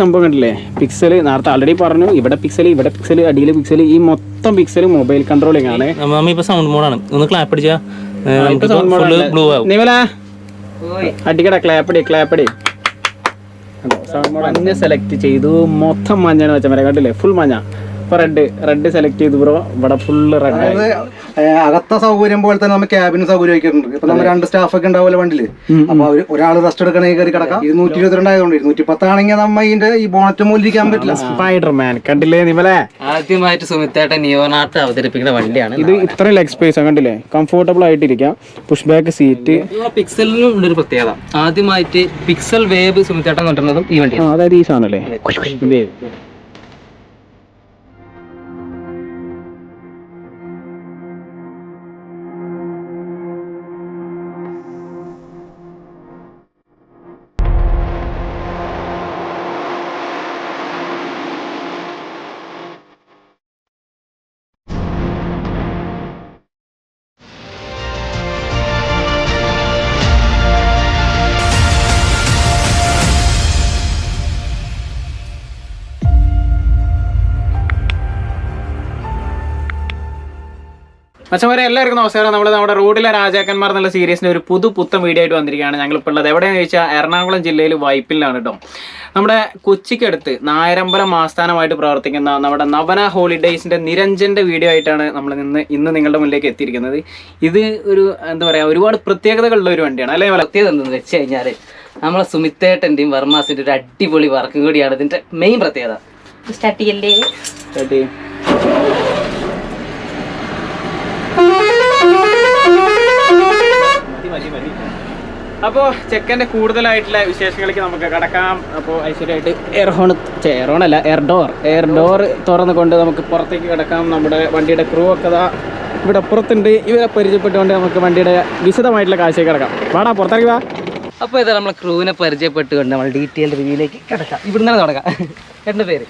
സംഭവം കണ്ടില്ലേ? പിക്സൽ നേരത്തെ ആൾറെഡി പറഞ്ഞു ഇവിടെ പിക്സൽ ഇവിടെ പിക്സൽ അടിയിലെ പിക്സൽ ഈ മൊത്തം പിക്സൽ മൊബൈൽ കൺട്രോളിംഗ് ആണ്. മമ്മ ഇപ്പൊ സൗണ്ട് മോഡാണ് ഒന്ന് ക്ലാപ്പ് അടിച്ചാ ഫുള്ള് ബ്ലൂ ആവും. നിമല അടിക്കട ക്ലാപ്പടി ക്ലാപ്പടി മഞ്ഞ സെലക്ട് ചെയ്തു. മൊത്തം മഞ്ഞാണ് വെച്ച മരം കണ്ടില്ലേ? ഫുൾ മഞ്ഞ. ഇപ്പൊ റെഡ് റെഡ് സെലക്ട് ചെയ്തു ബ്രോ ഇവിടെ ഫുള്ള് റെഡ് അകത്ത സൗകര്യം പോലെ തന്നെ നമ്മുടെ ക്യാബിന് സൗകര്യം വയ്ക്കുന്നുണ്ട് ഇപ്പൊ നമ്മൾ രണ്ട് സ്റ്റാഫ് ഒക്കെ ഉണ്ടാവില്ല വണ്ടിയിൽ അപ്പൊ ഒരാൾ റെസ്റ്റ് എടുക്കണമെങ്കിൽ കയറി കിടക്കാം ഇരുന്നൂറ്റി ഇരുപത്തിരണ്ട് ആയതുകൊണ്ട് ഇരുന്നൂറ്റി പത്താണെങ്കിൽ നമ്മ ഇതിന്റെ ഈ ബോണറ്റ് മൂലിരിക്കാൻ പറ്റില്ല സ്പൈഡർമാൻ കണ്ടില്ലേ നിമലെ ആദ്യമായിട്ട് സുമിത്തേട്ട നിയോനാട്ട് അവതരിപ്പിക്കുന്ന വണ്ടിയാണ് ഇത് ഇത്ര ലെഗ് സ്പേസ് കണ്ടില്ലേ കംഫർട്ടബിൾ ആയിട്ടിരിക്കാം പുഷ് ബാക്ക് സീറ്റ് പിക്സലിനും ഉള്ളൊരു പ്രത്യേകത ആദ്യമായിട്ട് പിക്സൽ വേവ് സുമിത്തേട്ടൻ കൊണ്ടുവരുന്നതും ഈ വണ്ടിയാണ് അതായത് ഈ സാധനല്ലേ ഇത് മച്ചമാരെ എല്ലാവർക്കും നമസ്കാരം. നമ്മൾ നമ്മുടെ റോഡിലെ രാജാക്കന്മാർ എന്നുള്ള സീരീസിന്റെ ഒരു പുതു പുത്തൻ വീഡിയോ ആയിട്ട് വന്നിരിക്കുകയാണ് ഞങ്ങൾ ഇപ്പോൾ ഉള്ളത്. എവിടെയെന്ന് ചോദിച്ചാൽ എറണാകുളം ജില്ലയിൽ വൈപ്പിലാണ് കേട്ടോ. നമ്മുടെ കൊച്ചിക്കടുത്ത് നായരമ്പലം ആസ്ഥാനമായിട്ട് പ്രവർത്തിക്കുന്ന നമ്മുടെ നവന ഹോളിഡേയ്സിന്റെ നിരഞ്ജന്റെ വീഡിയോ ആയിട്ടാണ് നമ്മൾ നിന്ന് ഇന്ന് നിങ്ങളുടെ മുന്നിലേക്ക് എത്തിയിരിക്കുന്നത്. ഇത് ഒരു എന്താ പറയുക ഒരുപാട് പ്രത്യേകതകളുള്ള ഒരു വണ്ടിയാണ്. അല്ലേ പ്രത്യേകത എന്തെന്ന് വെച്ച് കഴിഞ്ഞാൽ നമ്മളെ സുമിത്തേട്ടന്റെയും വർമാസിന്റെ ഒരു അടിപൊളി വർക്കും കൂടിയാണ്. ഇതിന്റെ മെയിൻ പ്രത്യേകത. സ്റ്റാർട്ട് ചെയ്യല്ലേ അപ്പോൾ ചെക്കന്റെ കൂടുതലായിട്ടുള്ള വിശേഷങ്ങളിലേക്ക് നമുക്ക് കടക്കാം. അപ്പോൾ ഐശ്വര്യമായിട്ട് എയർഹോൺ ഹോൺ എയർ അല്ല എയർ ഡോർ. എയർ ഡോർ തുറന്നു കൊണ്ട് നമുക്ക് പുറത്തേക്ക് കിടക്കാം. നമ്മുടെ വണ്ടിയുടെ ക്രൂ ഒക്കെ ഇവിടെ അപ്പുറത്തുണ്ട് ഇവരെ പരിചയപ്പെട്ടുകൊണ്ട് നമുക്ക് വണ്ടിയുടെ വിശദമായിട്ടുള്ള കാഴ്ചയ്ക്ക് കിടക്കാം. വേണം പുറത്തേക്ക് വാ. അപ്പോൾ ഇതാ നമ്മളെ ക്രൂവിനെ പരിചയപ്പെട്ടുകൊണ്ട് നമ്മൾ ഡീറ്റെയിൽ റിവ്യൂയിലേക്ക് കിടക്കാം. ഇവിടുന്ന് തന്നെ തുടങ്ങാം. എന്റെ പേര്?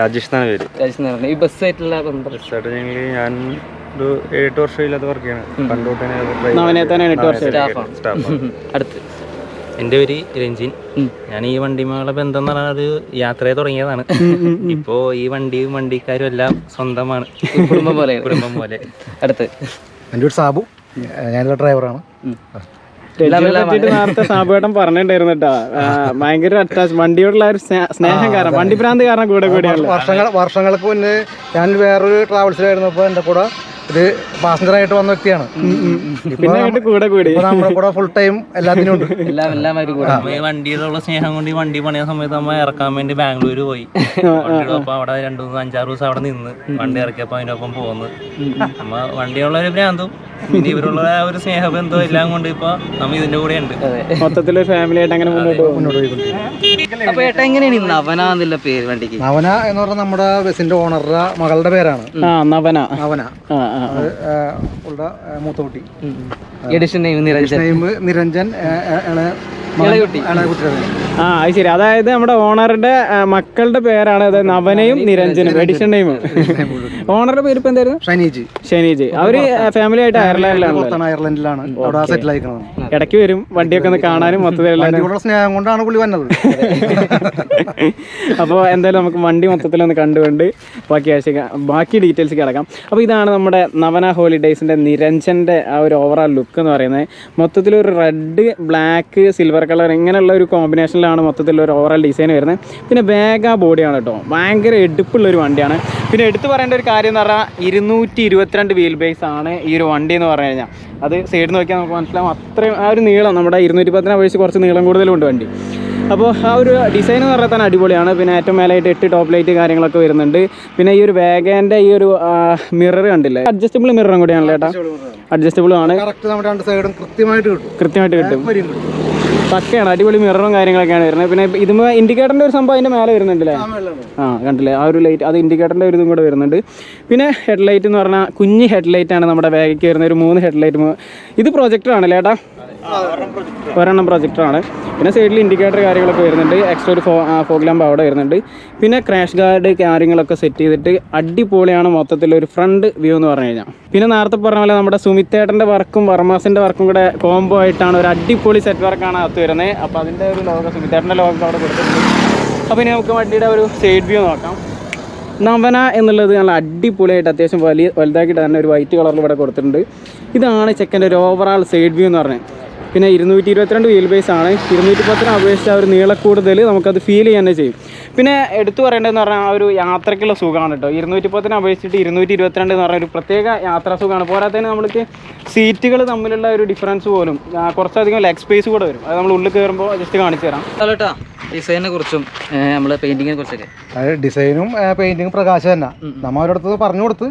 രാജേഷ് എന്നാണ് പേര്. രാജേഷ് ഈ ബസ്സായിട്ടുള്ള ബന്ധം ഞാൻ ഒരു ഏഴെട്ട് വർഷമില്ലാത്ത വർക്ക് ചെയ്യണം. പണ്ടോട്ട് നവനെ തന്നെ എട്ട് അടുത്ത്. എന്റെ പേര് രഞ്ജിൻ. ഞാൻ ഈ വണ്ടിമേളെ ബന്ധം എന്ന് പറഞ്ഞാൽ ഒരു യാത്രയെ തുടങ്ങിയതാണ്. ഇപ്പോ ഈ വണ്ടിയും വണ്ടിക്കാരും എല്ലാം സ്വന്തമാണ്. കുടുംബം പോലെ. കുടുംബം പോലെ. അടുത്ത്. എന്റെ ഒരു സാബു. ഞാനൊരു ഡ്രൈവറാണ് നേരത്തെ സാബുവേട്ടൻ പറഞ്ഞിട്ടുണ്ടായിരുന്നു കേട്ടോ. ഭയങ്കര അറ്റാച്ച് വണ്ടിയോടുള്ള ഒരു സ്നേഹം കാരണം വണ്ടി ഭ്രാന്ത് കാരണം കൂടെ കൂടിയാണ് വർഷങ്ങൾ വർഷങ്ങൾക്ക് മുന്നേ ഞാൻ വേറൊരു ട്രാവൽസിലായിരുന്നപ്പോൾ എന്റെ കൂടെ? ഒരു പാസഞ്ചറായിട്ട് വന്ന വ്യക്തിയാണ്. ഇപ്പൊ പിന്നെ അങ്ങോട്ട് കൂടെ കൂടി. നമ്മുടെ കൂടെ ഫുൾ ടൈം എല്ലാത്തിനും ഉണ്ട്. എല്ലാം എല്ലാം ഒരു കൂടെ. ഈ വണ്ടിയോടുള്ള സ്നേഹം കൊണ്ട് ഈ വണ്ടി പണിയ സമയത്ത് നമ്മൾ ഇറക്കാൻ വേണ്ടി ബാംഗ്ലൂർ പോയി. അപ്പൊ അവിടെ രണ്ടു മൂന്ന് അഞ്ചാറ് ദിവസം അവിടെ നിന്ന് വണ്ടി ഇറക്കിയപ്പോ അതിനൊപ്പം പോകുന്നു നമ്മ വണ്ടിയുള്ള ഒരു ഭ്രാന്തും പിന്നെ ഇവരുള്ള ആ ഒരു സ്നേഹബന്ധം എല്ലാം കൊണ്ട് ഇപ്പൊ നമ്മ ഇതിന്റെ കൂടെ ഉണ്ട്. മൊത്തത്തിൽ ഫാമിലി ആയിട്ട് അങ്ങനെ മുന്നോട്ട് പോകും. മുന്നോട്ട് പോയിക്കൊണ്ടിരിക്കുന്നത് അപ്പൊ ഏട്ടാ എങ്ങനെയാണ് നവന പേര് വണ്ടിക്ക്? നവന എന്ന് പറഞ്ഞാൽ നമ്മുടെ ബസിന്റെ ഓണറുടെ മകളുടെ പേരാണ്. ആ നവന. നവന. ഉള്ള മൂത്ത കുട്ടി. Edition name Niranjan? Name Niranjan. ആ അത് ശരി. അതായത് നമ്മുടെ ഓണറിന്റെ മക്കളുടെ പേരാണ് നവനയും നിരഞ്ജനും. എഡിഷൻ നെയിം ഓണറുടെ പേര് ഇപ്പൊ എന്തായിരുന്നു? ഷനീജ്. ഷനീജ്. അവർ ഫാമിലി ആയിട്ട് അയർലൻഡിലാണ് അയർലൻഡിലാണ് അവിടെ സെറ്റിൽ ആയിക്കണം ഇടയ്ക്ക് വരും. വണ്ടിയൊക്കെ ഒന്ന് കാണാനും സ്നേഹം കൊണ്ടാണ് പുള്ളി വന്നത്. അപ്പോൾ എന്തായാലും നമുക്ക് വണ്ടി മൊത്തത്തിൽ ഒന്ന് കണ്ടുകൊണ്ട് ബാക്കി ആഴ്ച ബാക്കി ഡീറ്റെയിൽസ് കിടക്കാം. അപ്പോൾ ഇതാണ് നമ്മുടെ നവന ഹോളിഡേയ്സിന്റെ നിരഞ്ജന്റെ ആ ഒരു ഓവറാൾ ലുക്ക് എന്ന് പറയുന്നത്. മൊത്തത്തിൽ ഒരു റെഡ് ബ്ലാക്ക് സിൽവർ കളർ ഇങ്ങനെയുള്ള ഒരു കോമ്പിനേഷനിലാണ് മൊത്തത്തിൽ ഒരു ഓവറാൾ ഡിസൈൻ വരുന്നത്. പിന്നെ വേഗ ബോഡിയാണ് കേട്ടോ ഭയങ്കര എടുപ്പുള്ള ഒരു വണ്ടിയാണ്. പിന്നെ എടുത്തു പറയേണ്ട ഒരു കാര്യം എന്ന് പറഞ്ഞാൽ ഇരുന്നൂറ്റി ഇരുപത്തിരണ്ട് വീൽ ബേസ് ആണ് ഈ ഒരു വണ്ടി എന്ന് പറഞ്ഞു കഴിഞ്ഞാൽ അത് സൈഡ് നോക്കിയാൽ നമുക്ക് മനസ്സിലാവും അത്രയും ആ ഒരു നീളം നമ്മുടെ ഇരുന്നൂറ്റി പത്തിനാ അപേക്ഷിച്ച് കുറച്ച് നീളം കൂടുതലുണ്ട് വണ്ടി. അപ്പോൾ ആ ഒരു ഡിസൈൻ എന്ന് പറഞ്ഞാൽ തന്നെ അടിപൊളിയാണ്. പിന്നെ ഏറ്റവും മേലായിട്ട് എട്ട് ടോപ്പ് ലൈറ്റ് കാര്യങ്ങളൊക്കെ വരുന്നുണ്ട്. പിന്നെ ഈ ഒരു വേഗന്റെ ഈ ഒരു മിറർ കണ്ടില്ലേ? അഡ്ജസ്റ്റബിൾ മിററും കൂടിയാണല്ലോ ചേട്ടാ അഡ്ജസ്റ്റബിൾ ആണ്. കറക്റ്റ് നമ്മുടെ രണ്ട് സൈഡും കൃത്യമായിട്ട് കിട്ടും. കൃത്യമായിട്ട് കിട്ടും. കിട്ടും. പക്കയാണ് അടിപൊളി മിററും കാര്യങ്ങളൊക്കെയാണ് വരുന്നത്. പിന്നെ ഇതുമേ ഇൻഡിക്കേറ്ററിന്റെ ഒരു സംഭവം അതിന്റെ മേലെ വരുന്നുണ്ടല്ലേ ആ കണ്ടില്ലേ? ആ ഒരു ലൈറ്റ് അത് ഇൻഡിക്കേറ്ററിന്റെ ഒരു ഇതും കൂടെ വരുന്നുണ്ട്. പിന്നെ ഹെഡ്ലൈറ്റ് എന്ന് പറഞ്ഞാൽ കുഞ്ഞ് ഹെഡ്ലൈറ്റ് ആണ് നമ്മുടെ വേഗയ്ക്ക് വരുന്ന ഒരു മൂന്ന് ഹെഡ് ലൈറ്റ് ഇത് പ്രൊജക്ടർ ആണ് ലേട്ടാ ഒരെണ്ണം പ്രൊജക്ടറാണ് പിന്നെ സൈഡിൽ ഇൻഡിക്കേറ്റർ കാര്യങ്ങളൊക്കെ വരുന്നുണ്ട്. എക്സ്ട്രാ ഒരു ഫോ ഫോഗ് ലാമ്പ് അവിടെ വരുന്നുണ്ട്. പിന്നെ ക്രാഷ് ഗാർഡ് കാര്യങ്ങളൊക്കെ സെറ്റ് ചെയ്തിട്ട് അടിപൊളിയാണ് മൊത്തത്തിൽ ഒരു ഫ്രണ്ട് വ്യൂ എന്ന് പറഞ്ഞു കഴിഞ്ഞാൽ പിന്നെ നേരത്തെ പറഞ്ഞ പോലെ നമ്മുടെ സുമിത്തേട്ടന്റെ വർക്കും വർമാസിന്റെ വർക്കും കൂടെ കോംബോ ആയിട്ടാണ് ഒരു അടിപൊളി സെറ്റ് വർക്കാണ് അകത്ത് വരുന്നത്. അപ്പോൾ അതിന്റെ ഒരു ലോഗോ സുമിത്തേട്ടന്റെ ലോഗോ അവിടെ കൊടുത്തിട്ടുണ്ട്. അപ്പോൾ ഇനി നമുക്ക് വണ്ടിയുടെ ഒരു സൈഡ് വ്യൂ നോക്കാം. നവന എന്നുള്ളത് നല്ല അടിപൊളിയായിട്ട് അത്യാവശ്യം വലിയ വലുതാക്കിയിട്ട് തന്നെ ഒരു വൈറ്റ് കളറിൽ ഇവിടെ കൊടുത്തിട്ടുണ്ട്. ഇതാണ് ചെക്കന്റെ ഒരു ഓവറാൾ സൈഡ് വ്യൂ എന്ന് പറഞ്ഞത്. പിന്നെ ഇരുന്നൂറ്റി ഇരുപത്തിരണ്ട് വീൽ ബേസ് ആണ്. ഇരുന്നൂറ്റി പത്തിനെ അപേക്ഷിച്ച് ആ ഒരു നീളക്കൂടുതൽ നമുക്കത് ഫീൽ ചെയ്യാനേ തന്നെ ചെയ്യും. പിന്നെ എടുത്തു പറയേണ്ടതെന്ന് പറഞ്ഞാൽ ആ ഒരു യാത്രയ്ക്കുള്ള സുഖമാണ് കേട്ടോ. ഇരുന്നൂറ്റി പത്തിനെ അപേക്ഷിച്ചിട്ട് ഇരുന്നൂറ്റി ഇരുപത്തിരണ്ട് എന്ന് പറഞ്ഞ ഒരു പ്രത്യേക യാത്രാ സുഖമാണ്. പോരാത്തതിന് നമ്മൾക്ക് സീറ്റുകൾ തമ്മിലുള്ള ഒരു ഡിഫറൻസ് പോലും കുറച്ചധികം ലെഗ് സ്പേസ് കൂടെ വരും. അത് നമ്മൾ ഉള്ളിൽ കയറുമ്പോൾ ജസ്റ്റ് കാണിച്ചു തരാം. ഹലോട്ടാ ഡിസൈനെ കുറിച്ചും നമ്മളെ പെയിന്റിങ്ങിനെ കുറിച്ചൊക്കെ. അതായത് ഡിസൈനും പെയിന്റിങ്ങും പ്രകാശം തന്നെ. നമ്മൾ അവരുടെ പറഞ്ഞു കൊടുത്ത്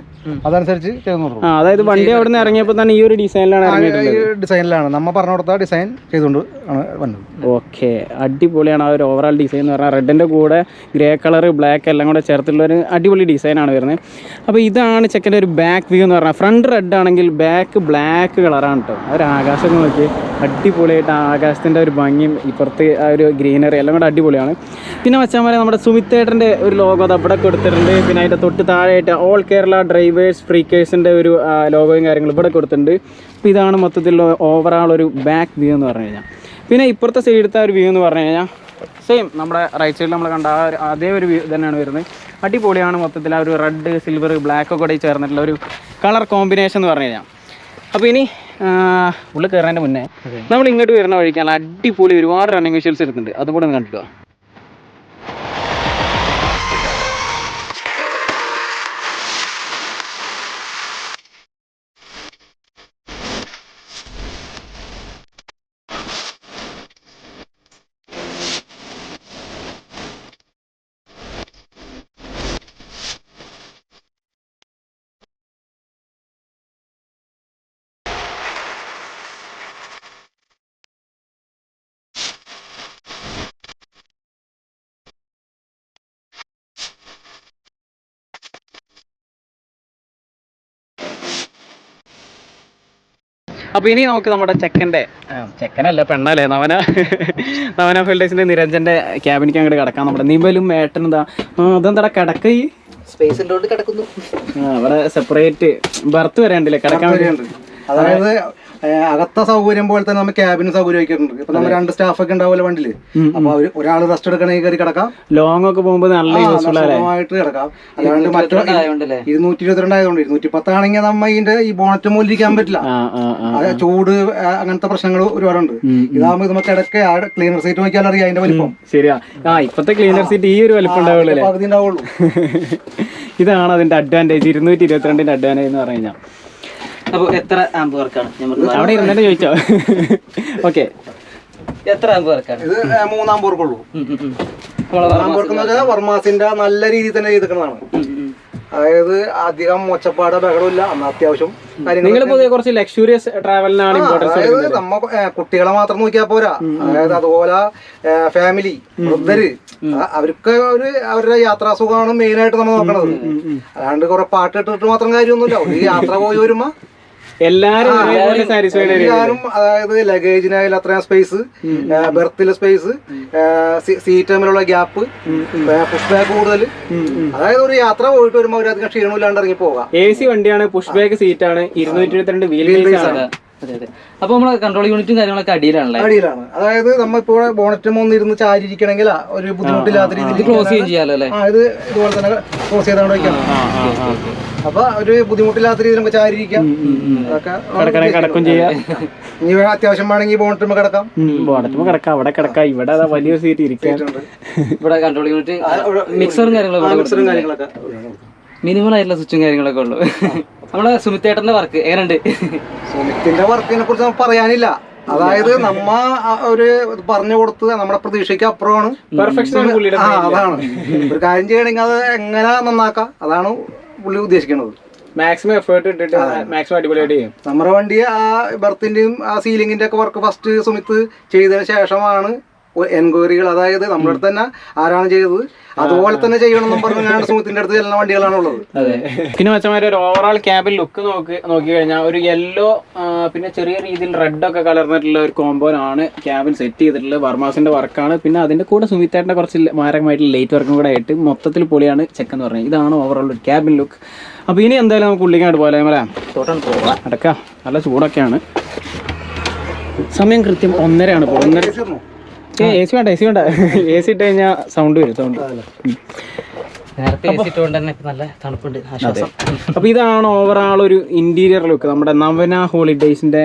അതനുസരിച്ച് ചെയ്തു ആ അതായത് വണ്ടി അവിടെ നിന്ന് ഇറങ്ങിയപ്പോൾ തന്നെ ഈ ഒരു ഡിസൈനിലാണ് ഇറങ്ങിയിട്ടുള്ളത്. ഈ ഡിസൈനിലാണ് നമ്മൾ പറഞ്ഞു കൊടുത്ത ഡിസൈൻ ചെയ്തുകൊണ്ട് ആണ് വന്നത്. ഓക്കെ അടിപൊളിയാണ് ആ ഒരു ഓവറാൾ ഡിസൈൻ എന്ന് പറഞ്ഞാൽ റെഡിന്റെ കൂടെ ഗ്രേ കളർ ബ്ലാക്ക് എല്ലാം കൂടെ ചേർത്തിട്ടുള്ള ഒരു അടിപൊളി ഡിസൈനാണ് വരുന്നത്. അപ്പോൾ ഇതാണ് ചെക്കന്റെ ഒരു ബാക്ക് വ്യൂ എന്ന് പറഞ്ഞാൽ ഫ്രണ്ട് റെഡ് ആണെങ്കിൽ ബാക്ക് ബ്ലാക്ക് കളറാണ് കേട്ടോ ഒരു ആകാശം നോക്കി അടിപൊളിയായിട്ട് ആകാശത്തിന്റെ ഒരു ഭംഗിയും ഇപ്പുറത്ത് ആ ഒരു ഗ്രീനറി എല്ലാം കൂടെ അടിപൊളിയാണ്. പിന്നെ വെച്ചാൽ നമ്മുടെ സുമിത്തേട്ടന്റെ ഒരു ലോഗോ അവിടെ കൊടുത്തിട്ടുണ്ട്. പിന്നെ അതിന്റെ തൊട്ട് താഴെയായിട്ട് ഓൾ കേരള ഡ്രൈവേഴ്സ് ഫ്രീക്കേഴ്സിന്റെ ഒരു ലോഗോയും കാര്യങ്ങളും ഇവിടെ കൊടുത്തിട്ടുണ്ട്. അപ്പോൾ ഇതാണ് മൊത്തത്തിലുള്ള ഓവറാൾ ഒരു ബാക്ക് വ്യൂ എന്ന് പറഞ്ഞു കഴിഞ്ഞാൽ. പിന്നെ ഇപ്പുറത്തെ സൈഡത്തെ ഒരു വ്യൂ എന്ന് പറഞ്ഞു കഴിഞ്ഞാൽ സെയിം നമ്മുടെ റൈറ്റ് സൈഡിൽ നമ്മൾ കണ്ട ആ ഒരു അതേ ഒരു വ്യൂ തന്നെയാണ് വരുന്നത്. അടിപൊളിയാണ് മൊത്തത്തിൽ ആ ഒരു റെഡ് സിൽവർ ബ്ലാക്ക് ഒക്കെ കൂടി ചേർന്നിട്ടുള്ള ഒരു കളർ കോമ്പിനേഷൻ എന്ന് പറഞ്ഞു കഴിഞ്ഞാൽ. അപ്പോൾ ഇനി ഉള്ളിൽ കയറുന്നതിന് മുന്നേ നമ്മൾ ഇങ്ങോട്ട് വരുന്ന വഴിക്ക് നല്ല അടിപൊളി ഒരുപാട് റണ്ണിങ് വിഷ്വൽസ് എടുത്തിട്ടുണ്ട് അതും കൂടെ ഒന്ന് കണ്ടിട്ടോ? അപ്പോൾ ഇനി നമുക്ക് നമ്മുടെ ചെക്കന്റെ ചെക്കനല്ല പെണ്ണല്ലേ നവന. നവന ഫിൽഡേഴ്സിന്റെ നിരഞ്ജന്റെ ക്യാബിനിക്ക് അങ്ങോട്ട് കിടക്കാം. നമ്മുടെ നിബലും ഏട്ടനും എന്താ അതെന്താടാ കിടക്ക ഈ? കിടക്കുന്നു. അവിടെ സെപ്പറേറ്റ് ബർത്ത് വരേണ്ടില്ലേ കിടക്കാൻ വേണ്ടി. അതായത് അകത്ത സൗകര്യം പോലെ തന്നെ നമ്മൾ ക്യാബിന് സൗകര്യം വയ്ക്കുന്നുണ്ട് ഇപ്പൊ നമ്മൾ രണ്ട് സ്റ്റാഫ് ഒക്കെ ഉണ്ടാവില്ല വണ്ടിയിൽ അപ്പൊ അവർ ഒരാൾ റെസ്റ്റ് എടുക്കണമെങ്കിൽ കയറി കിടക്കാം. ലോങ് ഒക്കെ പോകുമ്പോൾ നല്ല സുഖമായിട്ട് കിടക്കാം. അല്ലാണ്ട് മറ്റൊരു ഇരുന്നൂറ്റി ഇരുപത്തിരണ്ട് ആയതുകൊണ്ട് ഇരുന്നൂറ്റി പത്താണെങ്കിൽ നമ്മ ഇതിന്റെ ഈ ബോണറ്റ് മുകളിൽ ഇരിക്കാൻ പറ്റില്ല. ചൂട് അങ്ങനത്തെ പ്രശ്നങ്ങൾ ഒരുപാടുണ്ട്. ഇതാകുമ്പോൾ നമുക്ക് ഇടയ്ക്ക് ക്ലീനർ സീറ്റ് നോക്കിയാൽ അറിയാം അതിന്റെ വലിപ്പം. ശരിയാ. ആ ഇപ്പത്തെ ക്ലീനർ സീറ്റ് ഈ ഒരു വലിപ്പം ഉണ്ടാവുള്ളൂ അല്ലേ? പകുതി ഉണ്ടാവുള്ളൂ. ഇതാണ് അതിന്റെ അഡ്വാന്റേജ് ഇരുന്നൂറ്റി ഇരുപത്തിരണ്ടിന്റെ അഡ്വാന്റേജ് എന്ന് പറഞ്ഞു കഴിഞ്ഞാൽ അപ്പോൾ എത്ര ആമ്പ് വർക്കാണ് അവിടെ ഇരുന്നിട്ട് ചോദിച്ചോ? ഓക്കെ. എത്ര ആമ്പ് വർക്കാണ് ഇത് മൂന്നാം പോർക്കുള്ളൂ നമ്മളെ മൂന്നാം പോർക്ക് വർമാസിന്റെ നല്ല രീതിയിൽ തന്നെ ചെയ്തിരിക്കുന്നതാണ്. അതായത് അധികം മോച്ചപ്പാട് ബഹളമില്ല അന്ന് അത്യാവശ്യം നിങ്ങൾ പൊതുവെ കുറച്ച് ലക്ഷൂറിയസ് ട്രാവലിനാണ് ഇമ്പോർട്ടൻസ് അതായത് നമ്മ കുട്ടികളെ മാത്രം നോക്കിയാൽ പോരാ. അതായത് അതുപോലെ ഫാമിലി വൃദ്ധര് അവർക്ക് ഒരു അവരുടെ യാത്രാ സുഖമാണ് മെയിൻ ആയിട്ട് നമ്മൾ നോക്കണത്. അല്ലാണ്ട് കുറെ പാട്ട് ഇട്ടിട്ട് മാത്രം കാര്യമൊന്നുമില്ല. ഒരു യാത്ര പോയി വരുമ്പോ എല്ലാരും അതായത് ലഗേജിനായാലും അത്രയും സ്പേസ് ബെർത്തിലെ സ്പേസ് സീറ്റ് തമ്മിലുള്ള ഗ്യാപ്പ് പുഷ് ബാക്ക് കൂടുതൽ അതായത് ഒരു യാത്ര പോയിട്ട് വരുമ്പോൾ അവരധികം ക്ഷീണമില്ലാണ്ട് ഇറങ്ങി പോകാം. എ സി വണ്ടിയാണ് പുഷ് ബാക്ക് സീറ്റ് ആണ് ഇരുന്നൂറ്റി ഇരുപത്തിരണ്ട് വീൽ ബേസ് ആണ്. അതെ അതെ. അപ്പോൾ നമ്മളെ കൺട്രോൾ യൂണിറ്റും കാര്യങ്ങളൊക്കെ അടിയിലാണല്ലേ? അടിയിലാണ്. അതായത് നമ്മളിപ്പോ ബോണറ്റ് ഒന്ന് ഇരുന്ന് ചാരിയിരിക്കണമെങ്കിൽ ഒരു ബുദ്ധിമുട്ടില്ലാത്ത രീതിയിൽ ക്ലോസ് ചെയ്യാൻ ചെയ്യാലോ അല്ലേ? ആ ഇത് ഇതുപോലെ തന്നെ ക്ലോസ് ചെയ്താണ് വയ്ക്കണം അപ്പൊ ഒരു ബുദ്ധിമുട്ടില്ലാത്ത രീതിയിൽ നമുക്ക് ചാരിയിരിക്കാം അതൊക്കെ കിടക്കണേ കിടക്കും ചെയ്യാം. ഇനി അത്യാവശ്യം വേണമെങ്കിൽ ബോണറ്റ് കിടക്കാം. ബോണത്തുമ്പോ കിടക്കാം. അവിടെ കിടക്കാം. ഇവിടെ വലിയ സീറ്റ് ഇരിക്കാൻ. ഇവിടെ കൺട്രോൾ യൂണിറ്റ് മിക്സറും കാര്യങ്ങളൊക്കെ മിനിമം ആയിട്ടുള്ള സ്വിച്ചും കാര്യങ്ങളൊക്കെ ഉള്ളു. നമ്മളെ സുമിത്തേട്ടന്റെ വർക്ക് എങ്ങനെയുണ്ട്? സുമിത്തിന്റെ വർക്കിനെ കുറിച്ച് നമുക്ക് പറയാനില്ല. അതായത് നമ്മ ആ ഒരു പറഞ്ഞു കൊടുത്ത് നമ്മുടെ പ്രതീക്ഷയ്ക്ക് അപ്പുറമാണ്. അതാണ്. ഒരു കാര്യം ചെയ്യണമെങ്കിൽ അത് എങ്ങനെ നന്നാക്കാം? അതാണ് പുള്ളി ഉദ്ദേശിക്കുന്നത് മാക്സിമം എഫേർട്ട് ഇട്ടിട്ട് മാക്സിമം അടിപൊളിയായിട്ട് ചെയ്യും. നമ്മുടെ വണ്ടി ആ ബർത്തിന്റെയും ആ സീലിംഗിന്റെ ഒക്കെ വർക്ക് ഫസ്റ്റ് സുമിത്ത് ചെയ്തതിന് ശേഷമാണ് എൻക്വയറികൾ അതായത് നമ്മുടെ അടുത്ത് തന്നെ ആരാണ് ചെയ്തത്? അതുപോലെ തന്നെ ചെയ്യണമെന്നും പറഞ്ഞാണ് സുഹൃത്തിന്റെ അടുത്ത് ചെല്ലുന്ന വണ്ടികളാണ് ഉള്ളത് പിന്നെ മച്ചമാര് ഒരു ഓവറോൾ ക്യാബിൽ ലുക്ക് നോക്കി നോക്കി കഴിഞ്ഞാൽ ഒരു യെല്ലോ പിന്നെ ചെറിയ രീതിയിൽ റെഡ് ഒക്കെ കലർന്നിട്ടുള്ള ഒരു കോമ്പോനാണ് ക്യാബിൻ സെറ്റ് ചെയ്തിട്ടുള്ളത്. വർമാസിന്റെ വർക്കാണ്. പിന്നെ അതിന്റെ കൂടെ സുമിത്തേട്ടന്റെ കുറച്ച് മാരകമായിട്ടുള്ള ലൈറ്റ് വർക്കും കൂടെ ആയിട്ട് മൊത്തത്തിൽ പൊളിയാണ് ചെക്ക് എന്ന് പറഞ്ഞത്. ഇതാണ് ഓവറോൾ ഒരു ക്യാബിൻ ലുക്ക് അപ്പോൾ ഇനി എന്തായാലും നമുക്ക് ഉള്ളിക്കാണ്ട് പോലെ പോവാ അടക്കാം നല്ല ചൂടൊക്കെയാണ്. സമയം കൃത്യം ഒന്നരയാണ്. ഇപ്പോൾ ഒന്നര ഏ എ സി വേണ്ട എ സി വേണ്ട. എ സി ഇട്ട് കഴിഞ്ഞാൽ സൗണ്ട് വരും സൗണ്ട് നേരത്തെ ഇട്ടുകൊണ്ട് തന്നെ ഇപ്പൊ നല്ല തണുപ്പുണ്ട് ആശ്വാസം. അപ്പോൾ ഇതാണ് ഓവറാൾ ഒരു ഇന്റീരിയർ ലുക്ക് നമ്മുടെ നവന ഹോളിഡേയ്സിന്റെ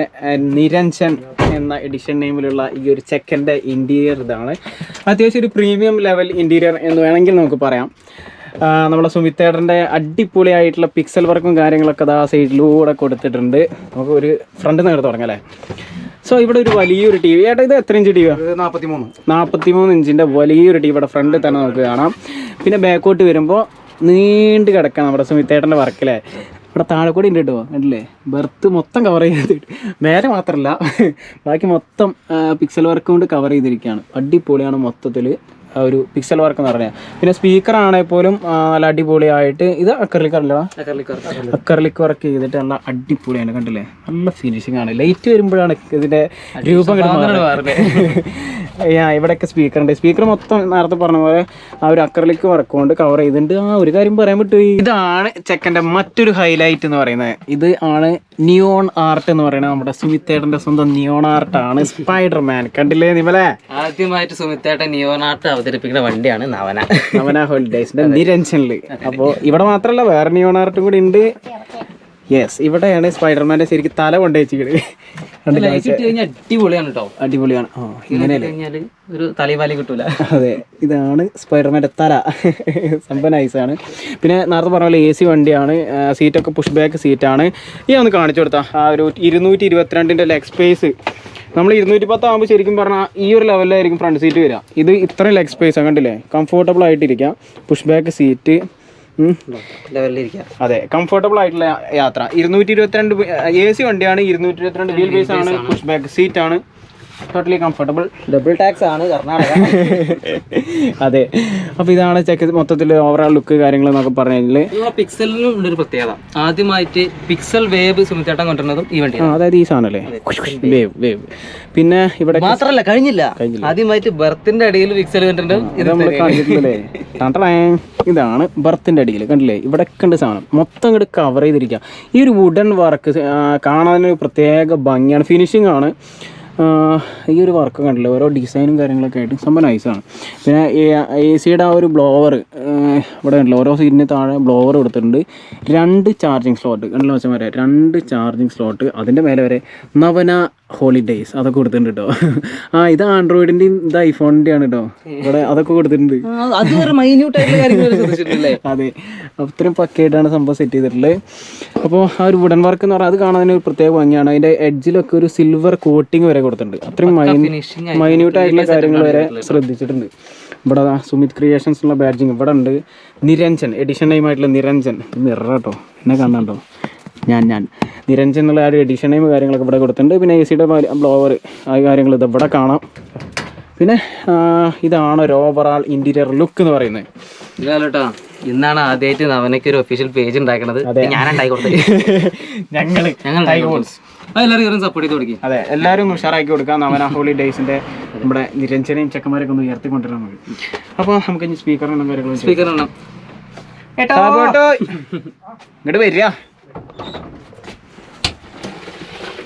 നിരഞ്ജൻ എന്ന എഡിഷൻ നെയിമിലുള്ള ഈ ഒരു ചെക്കന്റെ ഇന്റീരിയർ ഇതാണ്. അത്യാവശ്യം ഒരു പ്രീമിയം ലെവൽ ഇന്റീരിയർ എന്ന് വേണമെങ്കിൽ നമുക്ക് പറയാം. നമ്മുടെ സുമിത്തേടന്റെ അടിപൊളിയായിട്ടുള്ള പിക്സൽ വർക്കും കാര്യങ്ങളൊക്കെ അത് ആ സൈഡിലൂടെ കൊടുത്തിട്ടുണ്ട്. നമുക്ക് ഒരു ഫ്രണ്ട് നിന്ന് എടുത്ത് തുടങ്ങാം അല്ലേ? സോ ഇവിടെ ഒരു വലിയൊരു ടി വി. ഏട്ടാ ഇത് എത്ര ഇഞ്ച് ടി വി ഇത് നാപ്പത്തി മൂന്ന് നാൽപ്പത്തി മൂന്ന് ഇഞ്ചിന്റെ വലിയൊരു ടി വി. ഇവിടെ ഫ്രണ്ടിൽ തന്നെ നമുക്ക് കാണാം. പിന്നെ ബാക്കോട്ട് വരുമ്പോൾ നീണ്ട് കിടക്കാം നമ്മുടെ സുമിത്തേട്ടന്റെ വർക്കിലെ ഇവിടെ താഴെ കൂടി ഉണ്ട് കേട്ടോ അല്ലേ ബെർത്ത് മൊത്തം കവർ ചെയ്തിട്ട്. നേരെ മാത്രമല്ല ബാക്കി മൊത്തം പിക്സൽ വർക്ക് കൊണ്ട് കവർ ചെയ്തിരിക്കുകയാണ്. അടിപൊളിയാണ് മൊത്തത്തിൽ ഒരു പിക്സൽ വർക്ക് എന്ന് പറഞ്ഞാൽ പിന്നെ സ്പീക്കർ ആണെങ്കിൽ പോലും നല്ല അടിപൊളിയായിട്ട് ഇത് അക്കറിലിക് അല്ല അക്കറിലിക് വർക്ക് ചെയ്തിട്ട് നല്ല അടിപൊളിയാണ് കണ്ടില്ലേ? നല്ല ഫിനിഷിംഗ് ആണ്. ലൈറ്റ് വരുമ്പോഴാണ് ഇതിന്റെ രൂപം ഇവിടെയൊക്കെ സ്പീക്കർ ഉണ്ട്. സ്പീക്കർ മൊത്തം നേരത്തെ പറഞ്ഞ പോലെ ആ ഒരു അക്രലിക്ക് വർക്ക് കൊണ്ട് കവർ ചെയ്തിട്ടുണ്ട്. ആ ഒരു കാര്യം പറയാൻ വിട്ടു ഇതാണ് ചെക്കന്റെ മറ്റൊരു ഹൈലൈറ്റ് എന്ന് പറയുന്നത്. ഇത് ആണ് നിയോൺ ആർട്ട് എന്ന് പറയുന്നത് നമ്മുടെ സുമിത്തേട്ടന്റെ സ്വന്തം നിയോൺ ആർട്ടാണ് സ്പൈഡർമാൻ കണ്ടില്ലേ നിമലേ? ആദ്യമായിട്ട് സുമിത്തേട്ടൻ ആർട്ട് അവതരിപ്പിക്കുന്ന വണ്ടിയാണ് നവന. നവന ഹോളിഡേസിന്റെ നിരഞ്ജനിൽ. അപ്പോൾ ഇവിടെ മാത്രമല്ല വേറെ നിയോൺ ആർട്ടും കൂടി ഉണ്ട്. യെസ് ഇവിടെയാണ് സ്പൈഡർമാന്റെ ശരിക്കും തല കൊണ്ട് വെച്ചിട്ട് അടിപൊളിയാണ് കേട്ടോ അടിപൊളിയാണ്. ആ ഒരു കിട്ടൂല. അതെ ഇതാണ് സ്പൈഡർമാന്റെ തല. സംഭവം നൈസാണ് പിന്നെ നേരത്തെ പറഞ്ഞ പോലെ എ സി വണ്ടിയാണ്. സീറ്റൊക്കെ പുഷ് ബാക്ക് സീറ്റാണ് ഈ ഒന്ന് കാണിച്ചു കൊടുത്താൽ ആ ഒരു ഇരുന്നൂറ്റി ഇരുപത്തിരണ്ടിന്റെ ലെഗ് സ്പേസ് നമ്മൾ ഇരുന്നൂറ്റി പത്താകുമ്പോൾ ശരിക്കും പറഞ്ഞാൽ ഈ ഒരു ലെവലിലായിരിക്കും ഫ്രണ്ട് സീറ്റ് വരിക. ഇത് ഇത്രയും ലെഗ് സ്പേസ് കണ്ടില്ലേ? കംഫോർട്ടബിൾ ആയിട്ടിരിക്കാം. പുഷ് ബാക്ക് സീറ്റ് അതെ കംഫർട്ടബിൾ ആയിട്ടുള്ള യാത്ര. ഇരുന്നൂറ്റി ഇരുപത്തിരണ്ട് എ സി വണ്ടിയാണ് ഇരുന്നൂറ്റി ഇരുപത്തിരണ്ട് വീൽ ബേസ് ആണ് പുഷ് ബാക്ക് സീറ്റ് ആണ്. ടോട്ടലി കംഫർട്ടബിൾ ഡബിൾ ടാക്സ് ആണ് കർണാടക. അതെ. അപ്പോൾ ഇതാണ് ചെക്ക് മൊത്തത്തിൽ ഓവറോൾ ലുക്ക് കാര്യങ്ങൾ എന്നൊക്കെ പറഞ്ഞു കഴിഞ്ഞാൽ പിക്സലിനും ഉള്ളൊരു പ്രത്യേകത. ആദ്യമായിട്ട് പിക്സൽ വേവ് സുമിത്തേട്ടൻ കൊണ്ടുവരുന്നതും ഈ വണ്ടി അതായത് ഈ സാധനം അല്ലേ വേവ് വേവ് പിന്നെ ഇവിടെ മാത്രല്ല കഴിഞ്ഞില്ല. ആദ്യമായിട്ട് ബർത്തിന്റെ അടിയിൽ പിക്സൽ കണ്ടിട്ടുണ്ട്. ഇത് നമ്മൾ ഇതാണ് ബർത്തിന്റെ അടിയിൽ കണ്ടില്ലേ? ഇവിടെ ഉണ്ട് സാധനം. മൊത്തം ഇങ്ങോട്ട് കവർ ചെയ്തിരിക്കുക ഈ ഒരു വുഡൻ വർക്ക് കാണാനൊരു പ്രത്യേക ഭംഗിയാണ്. ഫിനിഷിംഗ് ആണ്. ഈ ഒരു വർക്ക് കണ്ടില്ല? ഓരോ ഡിസൈനും കാര്യങ്ങളൊക്കെ ആയിട്ട് സംഭവം നൈസാണ് പിന്നെ എ സിയുടെ ആ ഒരു ബ്ലോവർ ഇവിടെ കണ്ടില്ല? ഓരോ സീറ്റിന് താഴെ ബ്ലോവർ കൊടുത്തിട്ടുണ്ട്. രണ്ട് ചാർജിങ് സ്ലോട്ട് കണ്ടില്ല വെച്ചാൽ വരെ രണ്ട് ചാർജിങ് സ്ലോട്ട് അതിന്റെ മേലെ വരെ നവന ഹോളിഡേയ്സ് അതൊക്കെ കൊടുത്തിട്ടുണ്ട് കേട്ടോ ആ ഇത് ആൻഡ്രോയിഡിന്റെയും ഇത് ഐഫോണിന്റെയാണ് കേട്ടോ ഇവിടെ അതൊക്കെ കൊടുത്തിട്ടുണ്ട്. അത് അത്രയും പക്കയായിട്ടാണ് സംഭവം സെറ്റ് ചെയ്തിട്ടുള്ളത്. അപ്പോൾ ആ ഒരു വുഡൻ വർക്ക് എന്ന് പറഞ്ഞാൽ അത് കാണാൻ ഒരു പ്രത്യേക ഭംഗിയാണ്. അതിന്റെ എഡ്ജിലൊക്കെ ഒരു സിൽവർ കോട്ടിങ് വരെ കൊടുത്തിട്ടുണ്ട്. അത്രയും മൈന്യൂട്ട് ആയിട്ടുള്ള കാര്യങ്ങൾ വരെ ശ്രദ്ധിച്ചിട്ടുണ്ട്. ഇവിടെ സുമിത് ക്രിയേഷൻസ് ഉള്ള ബാഡ്ജിങ് ഇവിടെ ഉണ്ട്. നിരഞ്ജൻ എഡിഷൻ ടൈം ആയിട്ടുള്ള നിരഞ്ജൻ. നിറ കേട്ടോ എന്നെ കാണാണ്ടോ ഞാൻ ഞാൻ. നിരഞ്ജൻ എന്നുള്ള ആ ഒരു എഡിഷൻ നെയിം കാര്യങ്ങളൊക്കെ ഇവിടെ കൊടുത്തിട്ടുണ്ട്. പിന്നെ എ സിയുടെ ബ്ലോവർ ആ കാര്യങ്ങൾ ഇത് ഇവിടെ കാണാം. പിന്നെ ഇതാണ് ഒരു ഓവറാൾ ഇന്റീരിയർ ലുക്ക് എന്ന് പറയുന്നത്. ഇതാലോട്ടാ ഇന്നാണ് ആദ്യമായിട്ട് നവനയ്ക്ക് ഒരു ഒഫീഷ്യൽ പേജ് ഉണ്ടാക്കണത്. ഞാൻ ഉണ്ടാക്കി കൊടുത്തത്. ഞങ്ങൾ ഞങ്ങൾ എല്ലാവരും സപ്പോർട്ട് ചെയ്ത് കൊടുക്കും. അതെ എല്ലാവരും ഉഷാറാക്കി കൊടുക്കാം. നവന ഹോളിഡേയ്സിന്റെ നമ്മുടെ നിരഞ്ജനയും ചെക്കന്മാരൊക്കെ ഒന്ന് ഉയർത്തിക്കൊണ്ടിരാൻ നമുക്ക്. അപ്പോൾ നമുക്ക് ഇനി സ്പീക്കറിനും കാര്യങ്ങളും സ്പീക്കർ ഇങ്ങോട്ട് വരിക.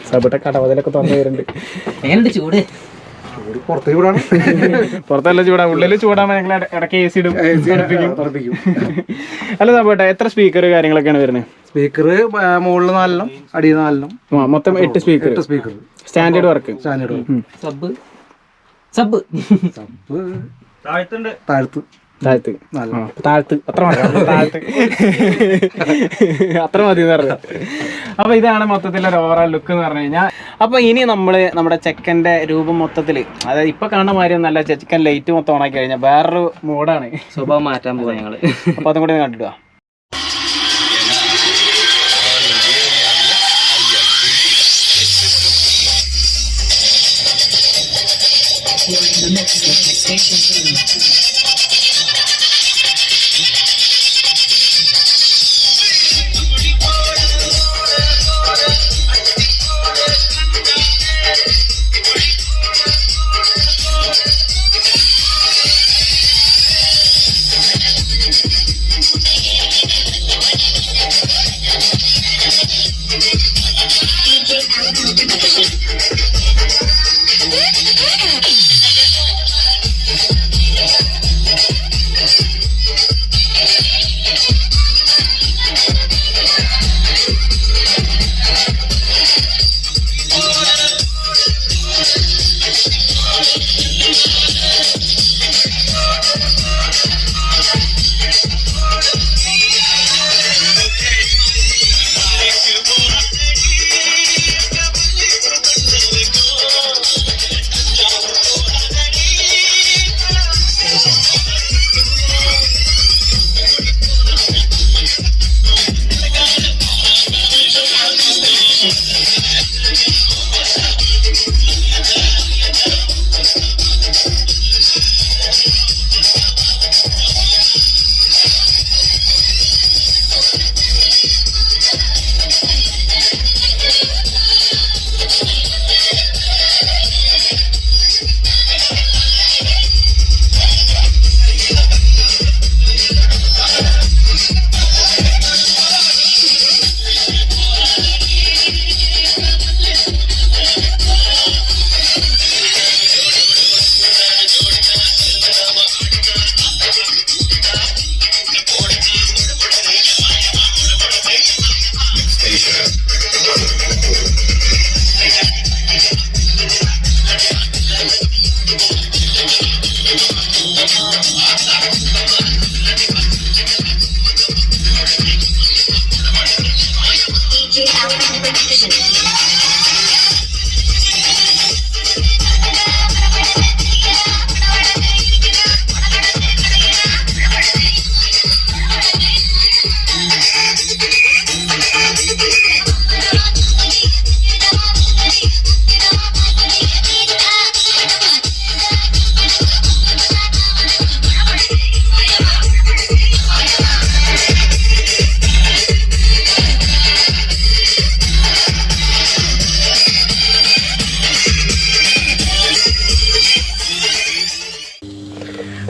സബുട്ട കടവതിലൊക്കെ തുറന്നു വരുന്നുണ്ട്. എങ്ങനെയുണ്ട് ചൂട്? പുറത്ത് ചൂടാണ്. വിടാണ് പുറത്തല്ല ചൂടാ ഉള്ളിൽ ചൂടാണ് ഞങ്ങൾ ഇട- ഇടയ്ക്ക് എ സി ഇടും അല്ല സബുട്ട എത്ര സ്പീക്കർ കാര്യങ്ങളൊക്കെയാണ് വരുന്നത് സ്പീക്കർ മുകളിൽ നാലെണ്ണം അടിയിൽ നാലെണ്ണം. മൊത്തം എട്ട് speaker speaker standard work standard sub. Sub. Sub. താഴത്ത്. താഴത്ത്. താഴത്ത്. അത്ര മതി. താഴത്ത്. അത്ര മതി എന്ന് പറഞ്ഞു. അപ്പൊ ഇതാണ് മൊത്തത്തിലൊരു ഓവറോൾ ലുക്ക് എന്ന് പറഞ്ഞു കഴിഞ്ഞാൽ അപ്പൊ ഇനി നമ്മൾ നമ്മുടെ ചെക്കന്റെ രൂപം മൊത്തത്തിൽ അതായത് ഇപ്പൊ കാണുന്ന മാതിരി നല്ല ചെക്കൻ ലൈറ്റ് മൊത്തം ഓണാക്കി കഴിഞ്ഞാൽ വേറൊരു മൂഡാണ് സ്വഭാവം മാറ്റാൻ പോകുന്നത് ഞങ്ങൾ. അപ്പൊ അതും കൂടി കണ്ടിട്ടു You're in the.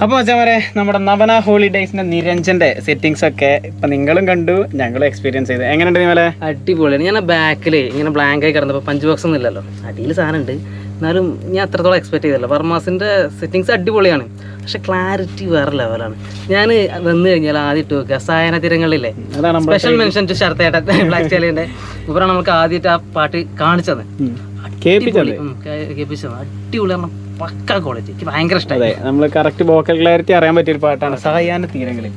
അപ്പോൾ മച്ചാമാരെ നമ്മുടെ നവന ഹോളിഡേയ്സിന്റെ നിരഞ്ജന്റെ സെറ്റിങ്സ് ഒക്കെ ഇപ്പൊ നിങ്ങളും കണ്ടു ഞങ്ങളും എക്സ്പീരിയൻസ് ചെയ്തു. എങ്ങനെയുണ്ട് നിങ്ങളെ അടിപൊളിയാണ്. ഞാൻ ബാക്കിൽ ഇങ്ങനെ ബ്ലാങ്ക് ആയി കിടന്നപ്പോൾ പഞ്ച് ബോക്സ് ഒന്നും ഇല്ലല്ലോ. അടിയിൽ സാധനം ഉണ്ട് എന്നാലും ഞാൻ അത്രത്തോളം എക്സ്പെക്ട് ചെയ്തല്ലോ. വർമാസിന്റെ സെറ്റിങ്സ് അടിപൊളിയാണ്. പക്ഷെ ക്ലാരിറ്റി വേറെ ലെവലാണ് ഞാൻ വന്നു കഴിഞ്ഞാൽ ആദ്യം ഇട്ട് വെക്കുക സായന തിരങ്ങളില്ലേ? സ്പെഷ്യൽ മെൻഷൻ ടു ശർത്തേട്ട ബ്ലാക്ക് ചേലിന്റെ ഇവരാണ് നമുക്ക് ആദ്യമായിട്ട് ആ പാട്ട് കാണിച്ചത്. കേൾപ്പിച്ചത് അടിപൊളിയാണ് പക്ക ക്വാളിറ്റി എനിക്ക് ഭയങ്കര ഇഷ്ടമായി നമ്മൾ കറക്റ്റ് വോക്കൽ ക്ലാരിറ്റി അറിയാൻ പറ്റിയ ഒരു പാട്ടാണ് സഹായാന തീരങ്ങളിൽ.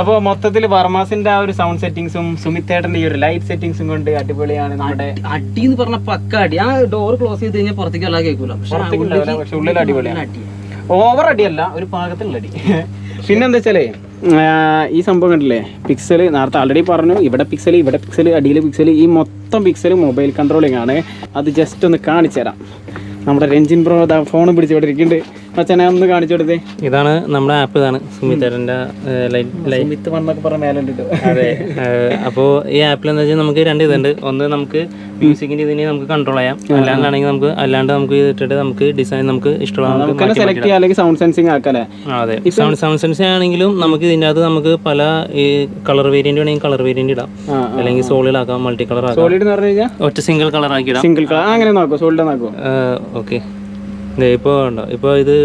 അപ്പോൾ മൊത്തത്തിൽ വർമാസിന്റെ ആ ഒരു സൗണ്ട് സെറ്റിങ്സും സുമിത്തേട്ടന്റെ ഈ ഒരു ലൈറ്റ് സെറ്റിങ്സും കൊണ്ട് അടിപൊളിയാണ് നമ്മുടെ അടി എന്ന് പറഞ്ഞ പക്ക അടി. ആ ഡോർ ക്ലോസ് ചെയ്ത് കഴിഞ്ഞാൽ പുറത്തേക്ക് അല്ലാതെ കേൾക്കൂല. പക്ഷെ ഉള്ളിൽ അടിപൊളിയാണ്. അടി. ഓവർ അടിയല്ല ഒരു പാകത്തിലുള്ള അടി. പിന്നെന്താ വെച്ചാലേ ഈ സംഭവം കണ്ടില്ലേ? പിക്സൽ നേരത്തെ ആൾറെഡി പറഞ്ഞു ഇവിടെ പിക്സൽ ഇവിടെ പിക്സൽ അടിയിൽ പിക്സൽ ഈ മൊത്തം പിക്സൽ മൊബൈൽ കൺട്രോളിംഗ് ആണ്. അത് ജസ്റ്റ് ഒന്ന് കാണിച്ചു തരാം നമ്മുടെ രഞ്ജിൻ ബ്രോ ഫോൺ പിടിച്ച് ഇവിടെ ഇരിക്കുന്നുണ്ട്. ഒന്ന് കാണിച്ചു കൊടുത്തേ. ഇതാണ് നമ്മുടെ ആപ്പ് ഇതാണ്. സുമിത്തേട്ടന്റെ അപ്പോ സുമിത്ത് പറഞ്ഞ അതെ അപ്പോൾ ഈ ആപ്പിൽ എന്താ വെച്ചാൽ നമുക്ക് രണ്ട് ഇതുണ്ട്. ഒന്ന് നമുക്ക് മ്യൂസിക്കിന്റെ ഇതിനെ നമുക്ക് കൺട്രോൾ ചെയ്യാം. അല്ലാണ്ടാണെങ്കിൽ നമുക്ക് അല്ലാണ്ട് നമുക്ക് ഇട്ടിട്ട് നമുക്ക് ഡിസൈൻ നമുക്ക് ഇഷ്ടമുള്ള സെലക്ട് ചെയ്യാം അല്ലെങ്കിൽ സൗണ്ട് സെൻസിങ് ആക്കല്ലേ? അതെ. സൗണ്ട് സൗണ്ട് സെൻസിങ് ആണെങ്കിലും നമുക്ക് ഇതിന്റെ അകത്ത് നമുക്ക് പല ഈ കളർ വേരിയന്റ് വേണമെങ്കിൽ കളർ വേരിയന്റ് ഇടാം. അല്ലെങ്കിൽ സോളിഡ് സോളിലാക്കാം മൾട്ടി കളർ ആക്കാം. സോളിഡ് എന്ന് പറഞ്ഞു കഴിഞ്ഞാൽ ഒറ്റ സിംഗിൾ കളർ ആക്കി ഇടാം സിംഗിൾ കളർ അങ്ങനെ നോക്കോ സോളിഡ് നോക്കോ. ഓക്കെ. ഇപ്പോൾ വേണ്ട ഇപ്പോൾ ഇത്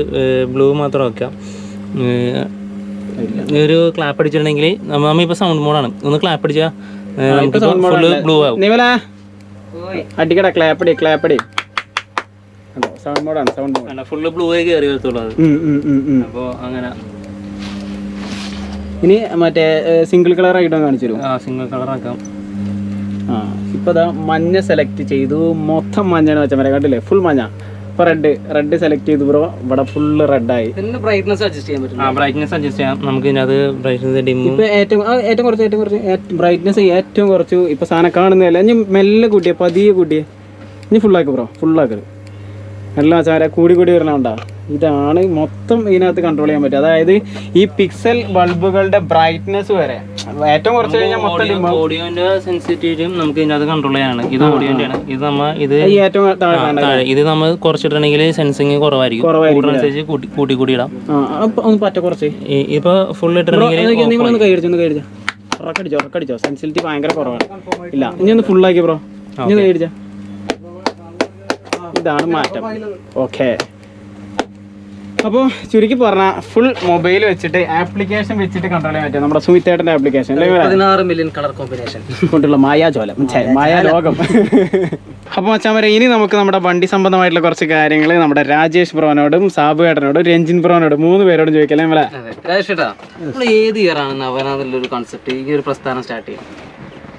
ബ്ലൂ മാത്രം വെക്കാം. ഒരു ക്ലാപ്പ് അടിച്ചിട്ടുണ്ടെങ്കിൽ നമ്മ ഇപ്പോൾ സൗണ്ട് മോഡാണ് ഒന്ന് ക്ലാപ്പ് അടിച്ചാൽ നമുക്ക് ഫുള്ള് ബ്ലൂ ആവും. അടിക്കട ക്ലാപ്പടി ക്ലാപ്പടി സൗണ്ട് മോഡാണ് സൗണ്ട് മോഡ് ഫുള്ള് ബ്ലൂ ആയി കയറി വരത്തുള്ളൂ അപ്പോൾ അങ്ങനെ. ഇനി മറ്റേ സിംഗിൾ കളർ ആയിട്ടോ കാണിച്ചു തരും സിംഗിൾ കളർ ആക്കാം. ആ ഇപ്പൊ ദാ മഞ്ഞ സെലക്ട് ചെയ്തു. മൊത്തം മഞ്ഞാണ് വെച്ച മരം കണ്ടില്ലേ? ഫുൾ മഞ്ഞ. ഇപ്പൊ റെഡ് റെഡ് സെലക്ട് ചെയ്ത് ബ്രോ ഇവിടെ ഫുള്ള് റെഡായി ബ്രൈറ്റ്നസ് അഡ്ജസ്റ്റ് ചെയ്യാൻ പറ്റും ആ ബ്രൈറ്റ്നെസ് അഡ്ജസ്റ്റ് ചെയ്യാം. നമുക്ക് ഇതിനകത്ത് ബ്രൈറ്റ്നെസ് ഡിമ്മും ഇപ്പൊ ഏറ്റവും ആ, ഏറ്റവും കുറച്ച് ഏറ്റവും കുറച്ച് ബ്രൈറ്റ്നസ് ഏറ്റവും കുറച്ചു ഇപ്പൊ സാധനം കാണുന്നതല്ല? ഇനി മെല്ലെ കൂട്ടിയേ പതിയെ കൂട്ടിയേ. ഇനി ഫുള്ളാക്കി ബ്രോ ഫുള്ളാക്ക് എല്ലാം ചാര കൂടി കൂടി വരണോണ്ടാ ഇതാണ് മൊത്തം ഇതിനകത്ത് കൺട്രോൾ ചെയ്യാൻ പറ്റും അതായത് ഈ പിക്സൽ ബൾബുകളുടെ ബ്രൈറ്റ്നെസ് വരെ. ഏറ്റവും കുറച്ച് കഴിഞ്ഞാൽ മൊത്തം. ഓഡിയോന്റെ സെൻസിറ്റിവിറ്റിയും നമുക്ക് ഇതിനകത്ത് കൺട്രോൾ ചെയ്യാനാണ്. ഇത് ഓഡിയോന്റെ ആണ് ഇത് നമ്മ ഇത് ഏറ്റവും. ഇത്. നമ്മൾ കുറച്ചിട്ടുണ്ടെങ്കിൽ സെൻസിങ് കുറവായിരിക്കും. കൂടുന്നതനുസരിച്ച് കൂട്ടി കൂടി ഇടാം. ഒന്ന് പറ്റ കുറച്ച്. ഇപ്പൊ ഫുൾ ഇട്ടിട്ടുണ്ടെങ്കിൽ നിങ്ങളൊന്ന് കൈ അടിച്ചു ഒന്ന് കൈ അടിച്ചോ സെൻസിറ്റിവിറ്റി ഭയങ്കര കുറവാണ്. ഇല്ല ഇനി ഒന്ന് ഫുൾ ആക്കി ബ്രോ. ഇനി കൈ അടിച്ചോ ഇതാണ് മാറ്റം. ഓക്കെ. അപ്പോൾ ചുരുക്കി പറഞ്ഞാൽ ഫുൾ മൊബൈൽ വെച്ചിട്ട് ആപ്ലിക്കേഷൻ വെച്ചിട്ട് കൺട്രോൾ ചെയ്യാൻ പറ്റും. നമ്മുടെ സുമിത്തേട്ടന്റെ ആപ്ലിക്കേഷൻ അല്ലെങ്കിൽ പതിനാറ് മില്യൺ കളർ കോമ്പിനേഷൻ കൊണ്ടുള്ള മായാജോലം. മായാലോകം. അപ്പോൾ മച്ചാൻ വരെ ഇനി നമുക്ക് നമ്മുടെ വണ്ടി സംബന്ധമായിട്ടുള്ള കുറച്ച് കാര്യങ്ങൾ നമ്മുടെ രാജേഷ് ബ്രോനോടും സാബു ഏട്ടനോടും രഞ്ജിൻ ബ്രോനോടും മൂന്ന് പേരോടും ചോദിക്കല്ലേ നമ്മളെ രാജേഷ് ഏത് ഇയർ ആണ് നവന എന്നുള്ളൊരു കോൺസെപ്റ്റ് ഈ ഒരു പ്രസ്ഥാനം സ്റ്റാർട്ട് ചെയ്യും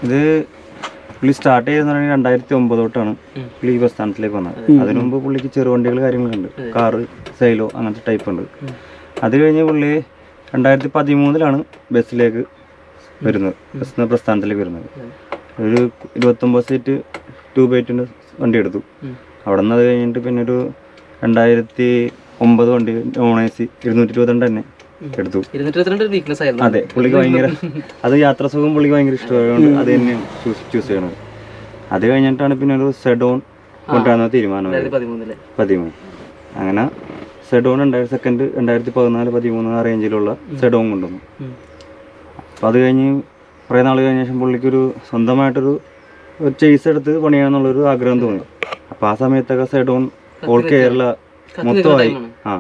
ഇത് പുള്ളി സ്റ്റാർട്ട് ചെയ്തെന്ന് പറഞ്ഞാൽ രണ്ടായിരത്തി ഒമ്പത് തൊട്ടാണ് പുള്ളി ഈ പ്രസ്ഥാനത്തിലേക്ക് വന്നത്. അതിനു മുമ്പ് പുള്ളിക്ക് ചെറുവണ്ടികൾ കാര്യങ്ങളുണ്ട് കാറ് സൈലോ അങ്ങനത്തെ ടൈപ്പ് ഉണ്ട്. അത് കഴിഞ്ഞ് പുള്ളി രണ്ടായിരത്തി പതിമൂന്നിലാണ് ബസ്സിലേക്ക് വരുന്നത്. ബസ് പ്രസ്ഥാനത്തിലേക്ക് വരുന്നത്. ഒരു ഇരുപത്തൊമ്പത് സീറ്റ് ടു ബൈറ്റിന്റെ വണ്ടി എടുത്തു. അവിടെ നിന്ന് അത് കഴിഞ്ഞിട്ട് പിന്നെ ഒരു രണ്ടായിരത്തി ഒമ്പത് വണ്ടി നോൺ എ സി ഇരുന്നൂറ്റി ഇരുപത്തിരണ്ട് തന്നെ. എടുത്തു. വീക്ക്നെസ് ആയിരുന്നു. അതെ പുള്ളിക്ക് ഭയങ്കര അത് യാത്ര സുഖം പുള്ളിക്ക് ഭയങ്കര ഇഷ്ടമായതുകൊണ്ട് അത് തന്നെ ചൂസ് ചൂസ് ചെയ്യണത് അത് കഴിഞ്ഞിട്ടാണ് പിന്നെ ഒരു സെഡോൺ കൊണ്ടുവന്ന തീരുമാനം പതിമൂന്ന്. അങ്ങനെ സെഡോൺ രണ്ടായിരത്തി സെക്കൻഡ് രണ്ടായിരത്തി പതിനാല് പതിമൂന്ന് ആ റേഞ്ചിലുള്ള സെഡോൺ കൊണ്ടുവന്നു. അപ്പം അത് കഴിഞ്ഞ് കുറേ നാൾ കഴിഞ്ഞ ശേഷം പുള്ളിക്കൊരു സ്വന്തമായിട്ടൊരു ഒരു ചേസ് എടുത്ത് പണിയാന്നുള്ളൊരു ആഗ്രഹം തോന്നി. അപ്പോൾ ആ സമയത്തൊക്കെ സെഡോൺ ഓൾ കേരള മൊത്തമായി ആ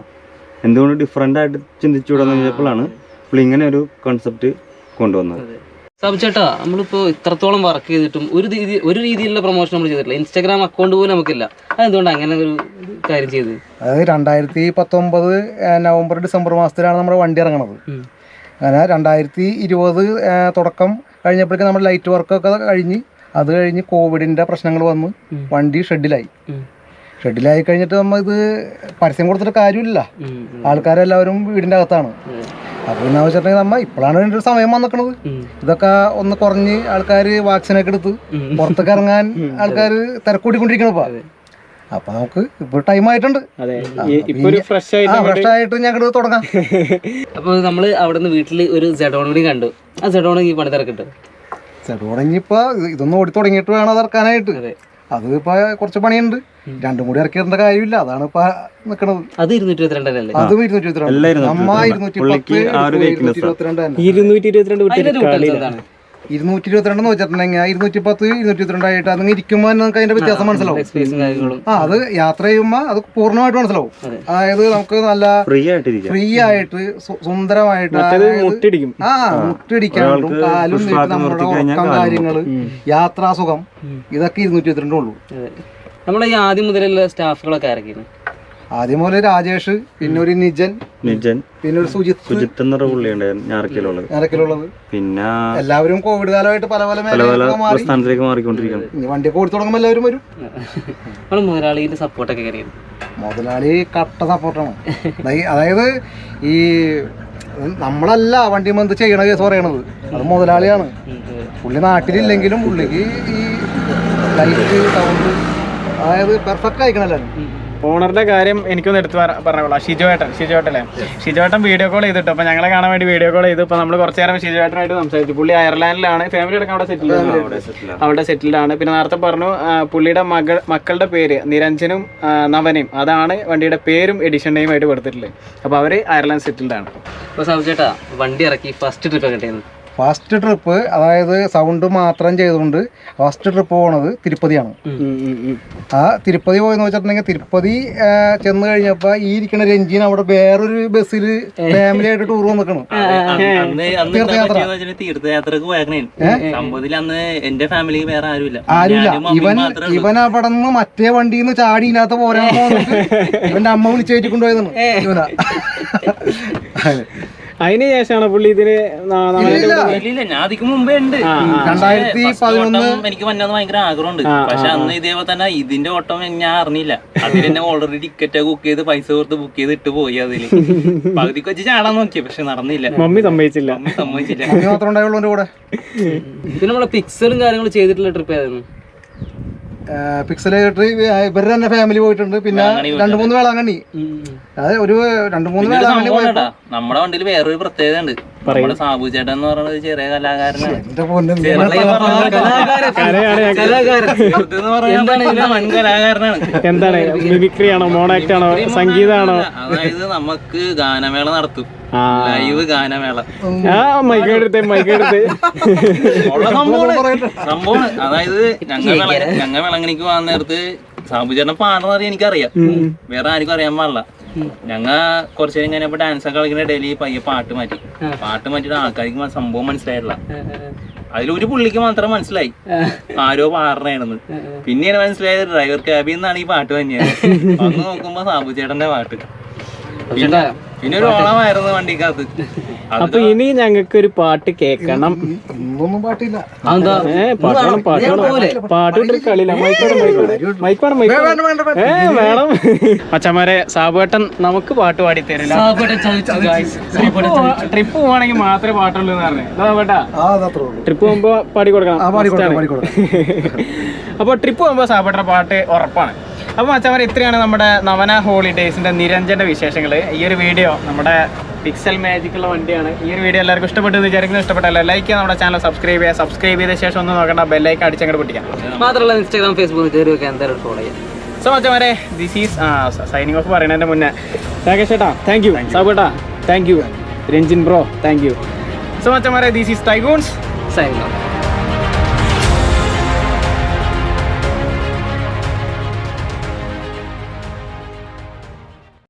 എന്തുകൊണ്ട് ഡിഫറെന്റ് ആയിട്ട് ചിന്തിച്ചുകൂടാന്ന് ചോദിച്ചപ്പോഴാണ് പുള്ളി ഇങ്ങനെ ഒരു കോൺസെപ്റ്റ് കൊണ്ടുവന്നത്. സബ്ചേട്ടാ നമ്മളിപ്പോൾ ഇത്രത്തോളം വർക്ക് ചെയ്തിട്ടും ഒരു രീതി ഒരു രീതിയിലുള്ള പ്രൊമോഷൻ നമ്മൾ ചെയ്തിട്ടില്ല. ഇൻസ്റ്റാഗ്രാം അക്കൗണ്ട് പോലും നമുക്കില്ല. അതെന്തുകൊണ്ട് അങ്ങനെ ഒരു കാര്യം ചെയ്ത്? അതായത് രണ്ടായിരത്തി പത്തൊമ്പത് നവംബർ ഡിസംബർ മാസത്തിലാണ് നമ്മുടെ വണ്ടി ഇറങ്ങണത്. അങ്ങനെ രണ്ടായിരത്തി ഇരുപത് തുടക്കം കഴിഞ്ഞപ്പോഴേക്കും നമ്മുടെ ലൈറ്റ് വർക്കൊക്കെ കഴിഞ്ഞ് അത് കഴിഞ്ഞ് കോവിഡിന്റെ പ്രശ്നങ്ങൾ വന്ന് വണ്ടി ഷെഡിലായി. ഷെഡിലായി കഴിഞ്ഞിട്ട് നമ്മൾ ഇത് പരസ്യം കൊടുത്തിട്ട് കാര്യമില്ല. ആൾക്കാരെല്ലാവരും വീടിന്റെ അകത്താണ്. അപ്പോൾ എന്നാ വെച്ചിട്ടുണ്ടെങ്കിൽ നമ്മ ഇപ്പോഴാണ് ഒരു സമയം വന്നിക്കണത്. ഇതൊക്കെ ഒന്ന് കുറഞ്ഞ് ആൾക്കാർ വാക്സിനൊക്കെ എടുത്ത് പുറത്തൊക്കെ ഇറങ്ങാൻ ആൾക്കാർ തിരക്കൂടിക്കൊണ്ടിരിക്കണപ്പോ അപ്പൊ നമുക്ക് ഇപ്പൊ ടൈം ആയിട്ടുണ്ട്. ഫ്രഷ് ആയിട്ട് ഞങ്ങൾക്ക് തുടങ്ങാം. അപ്പൊ നമ്മൾ അവിടെ നിന്ന് വീട്ടിൽ ഒരു സെഡോൺ കൂടി കണ്ടു. ആ സെഡോൺ ഈ പണി തിരക്കിട്ട്. ജഡോണി ഇപ്പൊ ഇതൊന്നും ഓടി തുടങ്ങിയിട്ട് വേണം തിറക്കാനായിട്ട് അത് ഇപ്പൊ കുറച്ച് പണിയുണ്ട്. രണ്ടും കൂടി ഇറക്കിയിരുന്ന കാര്യമില്ല. അതാണ് ഇപ്പൊ നിക്കണത്. അത് ഇരുന്നൂറ്റി ഇരുപത്തിരണ്ടല്ലേ അതും ഇരുന്നൂറ്റി ഇരുപത്തിരണ്ട്. ഇരുന്നൂറ്റി നമ്മ ഇരുപത്തിരണ്ട്. ഇരുന്നൂറ്റി പത്ത് ഇരുന്നൂറ്റി തന്നെ. ഇരുന്നൂറ്റി ഇരുന്നൂറ്റി എന്ന് വെച്ചിട്ടുണ്ടെങ്കിൽ ഇരുന്നൂറ്റി പത്ത് ഇരുന്നൂറ്റി ഇരുപത്തിരണ്ടായിട്ട് അതിങ്ങനെ ഇരിക്കുമ്പോൾ നമുക്ക് അതിന്റെ വ്യത്യാസം മനസ്സിലാവും. ആ അത് യാത്ര ചെയ്യുമ്പോൾ അത് പൂർണമായിട്ട് മനസ്സിലാവും. അതായത് നമുക്ക് നല്ല ഫ്രീ ആയിട്ട് സുന്ദരമായിട്ട് ആ മുട്ടിടിക്കാണ്ടും കാലും നമ്മുടെ ഉറക്കം കാര്യങ്ങൾ യാത്രാസുഖം ഇതൊക്കെ ഇരുന്നൂറ്റി ഇരുപത്തിരണ്ടേ ഉള്ളൂ. അതെ. നമ്മളെ ഈ ആദ്യം മുതലുള്ള സ്റ്റാഫുകളൊക്കെ ആരൊക്കെയാണ്? ആദ്യം പോലെ രാജേഷ് പിന്നെ ഒരു നിജൻ നിജൻ. പിന്നെ ഒരു സുജിത്ത്. സുജിത്ത് എന്നൊരു പുള്ളിയുണ്ടായിരുന്നു ഞാറക്കിലുള്ളത്. ആരൊക്കെയുള്ളത് പിന്നെ എല്ലാവരും കോവിഡ് കാലമായിട്ട് പല പല പ്രസ്ഥാനത്തിലേക്ക് മാറിക്കൊണ്ടിരിക്കുകയാണ്. വണ്ടിയൊക്കെ ഓടി തുടങ്ങുമ്പോൾ എല്ലാവരും വരും. നമ്മളെ മുതലാളിയുടെ സപ്പോർട്ടൊക്കെ കയറിയത് മുതലാളി കട്ട സപ്പോർട്ടാണ്. അതായത് ഈ നമ്മളല്ല വണ്ടി മന്ത് ചെയ്യണ കേസ് പറയണത്. അത് മുതലാളിയാണ്. പുള്ളി നാട്ടിലില്ലെങ്കിലും പുള്ളിക്ക് ഈ ലൈറ്റ് സൗണ്ട് അതായത് പെർഫെക്റ്റ് ആയിക്കണല്ലോ ഓണറുടെ കാര്യം എനിക്കൊന്ന് എടുത്ത് പറ- പറഞ്ഞോളാം. ഷിജോേട്ടൻ ഷിജോട്ടല്ലേ ഷിജോട്ടൻ വീഡിയോ കോൾ ചെയ്തിട്ട് അപ്പൊ ഞങ്ങളെ കാണാൻ വേണ്ടി വീഡിയോ കോൾ ചെയ്തു ഇപ്പൊ നമ്മൾ കുറച്ച് നേരം ഷിജോട്ടനായിട്ട് സംസാരിച്ചു. പുള്ളി അയർലാൻഡിലാണ്. ഫാമിലി അടക്കം അവിടെ സെറ്റിൽ അവിടെ സെറ്റിൽഡ് ആണ്. പിന്നെ നേരത്തെ പറഞ്ഞു പുള്ളിയുടെ മകൾ മക്കളുടെ പേര് നിരഞ്ജനും നവനയും അതാണ് വണ്ടിയുടെ പേരും എഡിഷൻ നെയിം ആയിട്ട് കൊടുത്തിട്ടുള്ളത്. അപ്പൊ അവർ അയർലാൻഡ് സെറ്റിൽഡ് ആണ്. അപ്പോൾ സാബു ചേട്ടാ വണ്ടി ഇറക്കി ഫസ്റ്റ് ട്രിപ്പ് ഒക്കെ ഉണ്ടായിരുന്നു ഫസ്റ്റ് ട്രിപ്പ് അതായത് സൗണ്ട് മാത്രം ചെയ്തുകൊണ്ട് ഫസ്റ്റ് ട്രിപ്പ് പോണത് തിരുപ്പതിയാണ്. ആ തിരുപ്പതി പോയെന്ന് വെച്ചിട്ടുണ്ടെങ്കിൽ തിരുപ്പതി ചെന്ന് കഴിഞ്ഞപ്പോ ഈ ഇരിക്കുന്ന രഞ്ജിൻ അവിടെ വേറൊരു ബസ്സിൽ ഫാമിലി ആയിട്ട് ടൂർ വന്നിക്കണം. അന്ന് അന്ന് എന്താ പറ്റിയെന്ന് വെച്ചാൽ തീർത്ഥയാത്രക്ക് അന്ന് എന്റെ ഫാമിലി വേറെ ആരുമില്ല. ആരുമില്ല. ഇവൻ ഇവൻ അവിടെ നിന്ന് മറ്റേ വണ്ടിയിൽ നിന്ന് ചാടി ഇല്ലാത്ത പോരാ ഇവന്റെ അമ്മ വിളിച്ചു കയറ്റി കൊണ്ടുപോയതാണ് ഇവനാ. അതിന് ശേഷമാണ് പുള്ളി ഇതിന് ഇല്ല ഞാൻ അതിക്ക് മുമ്പേ ഉണ്ട്. രണ്ടായിരത്തി പതിനൊന്ന് എനിക്ക് വന്നത് ഭയങ്കര ആഗ്രഹമുണ്ട്. പക്ഷെ അന്ന് ഇതേപോലെ തന്നെ ഇതിന്റെ ഓട്ടം ഞാൻ അറിഞ്ഞില്ല. അതിൽ തന്നെ ഓൾറെഡി ടിക്കറ്റ് ബുക്ക് ചെയ്ത് പൈസ കൊടുത്ത് ബുക്ക് ചെയ്ത് ഇട്ട് പോയി അതിൽ. പകുതിക്ക് വെച്ച് ചാടാൻ നോക്കി പക്ഷെ നടന്നില്ല. മമ്മി സമ്മതിച്ചില്ല. സമ്മതിച്ചില്ല. കൂടെ. പിന്നെ നമ്മളെ പിക്സറും കാര്യങ്ങളും ചെയ്തിട്ടുള്ള ട്രിപ്പ് ഏതായിരുന്നു? പിക്സലായിട്ട് ഇവരുടെ തന്നെ ഫാമിലി പോയിട്ടുണ്ട്. പിന്നെ രണ്ടു മൂന്ന് വേളാങ്കണ്ണി. അതായത് ഒരു രണ്ടു മൂന്ന് വേളാങ്കണ്ണി സംഭവം നമ്മുടെ വണ്ടിയിൽ വേറൊരു പ്രത്യേകത ഉണ്ട് നമ്മുടെ സാബു ചേട്ടൻ എന്ന് പറയുന്നത് ചെറിയ കലാകാരനാണ്. എന്താണ് മിമിക്രി ആണോ മോണാക്ട് ആണോ സംഗീതമാണോ അതായത് നമുക്ക് ഗാനമേള നടത്തും. ആ. ലൈവ് ഗാനമേള. ആ മൈക്കെടുത്ത് മൈക്കെടുത്ത് ഉള്ള സംഭവമാണ്. സംഭവമാണ്. അതായത് ഞങ്ങൾ ഞങ്ങൾ വിളങ്ങണിക്ക് പോകാൻ നേരത്ത് സാബുചേട്ടൻ പാടുന്നത് അറിയാൻ എനിക്കറിയാം വേറെ ആർക്കും അറിയാൻ പാടില്ല. ഞങ്ങ കുറച്ച് നേരം കഴിഞ്ഞപ്പോ ഡാൻസ് ഒക്കെ കളിക്കുന്ന ഡെയിലി പയ്യെ പാട്ട് മാറ്റി. പാട്ട് മാറ്റിയിട്ട് ആൾക്കാർക്ക് സംഭവം മനസ്സിലായിട്ടില്ല. അതിലൊരു പുള്ളിക്ക് മാത്രം മനസ്സിലായി. ആരോ പാടണേണെന്ന്. പിന്നെയാണ് മനസ്സിലായത് ഡ്രൈവർ ക്യാബിൽ നിന്നാണ് ഈ പാട്ട് തന്നെയാണ്. അന്ന് നോക്കുമ്പോ സാബു ചേട്ടന്റെ പാട്ട്. പിന്നെ പിന്നെ ഒരു ഓളമായിരുന്നു വണ്ടിക്കകത്ത്. അത് അപ്പൊ ഇനി ഞങ്ങൾക്ക് ഒരു പാട്ട് കേൾക്കണം. ഇന്നൊന്നും പാട്ടില്ല. അതെന്താ? ഏ പാട്ട് വേണം പാട്ട് വേണം. കളിയില്ല. മൈക്കോടെ മൈക്കോടെ മൈക്കോടെ മൈക്കോടെ ഏ വേണം. അച്ഛന്മാരെ സാബുവേട്ടൻ നമുക്ക് പാട്ട് പാടി തരില്ല. ട്രിപ്പ് പോവാണെങ്കിൽ മാത്രമേ പാട്ടുള്ളൂ എന്ന് പറഞ്ഞു. ട്രിപ്പ് പോകുമ്പോ പാടി കൊടുക്കണം. അപ്പൊ ട്രിപ്പ് പോകുമ്പോ സാബേട്ടന്റെ പാട്ട് ഉറപ്പാണ്. അപ്പോൾ മച്ചവർ ഇത്രയാണ് നമ്മുടെ നവന ഹോളിഡേയ്സിന്റെ നിരഞ്ജന്റെ വിശേഷങ്ങൾ ഈ ഒരു വീഡിയോ നമ്മുടെ പിക്സൽ മാജിക്കുള്ള വണ്ടിയാണ്. ഈ ഒരു വീഡിയോ എല്ലാവർക്കും ഇഷ്ടപ്പെട്ടു വിചാരിക്കുന്നത് വിചാരിക്കുന്നു. ഇഷ്ടപ്പെട്ടല്ല ലൈക്ക് ചെയ്യുക നമ്മുടെ ചാനൽ സബ്സ്ക്രൈബ് ചെയ്യുക. സബ്സ്ക്രൈബ് ചെയ്ത ശേഷം ഒന്ന് നോക്കണ്ട ബെല്ലൈക്ക് അടിച്ചങ്ങോട്ട് പിടിക്കാം മാത്രമല്ല ഇൻസ്റ്റാഗ്രാം ഫേസ്ബുക്ക് കയറി എന്തായാലും ഫോളോ ചെയ്യാം. സോ മച്ചവരെ ദിസ് ഈസ് ആ സൈനിങ് ഓഫ് പറയുന്നതിന്റെ മുന്നേ. രാകേഷ് ചേട്ടാ thank you സാബേട്ടാ thank you Ranjin bro thank you so മച്ചവരെ this is ടൈഗൂൺസ് signing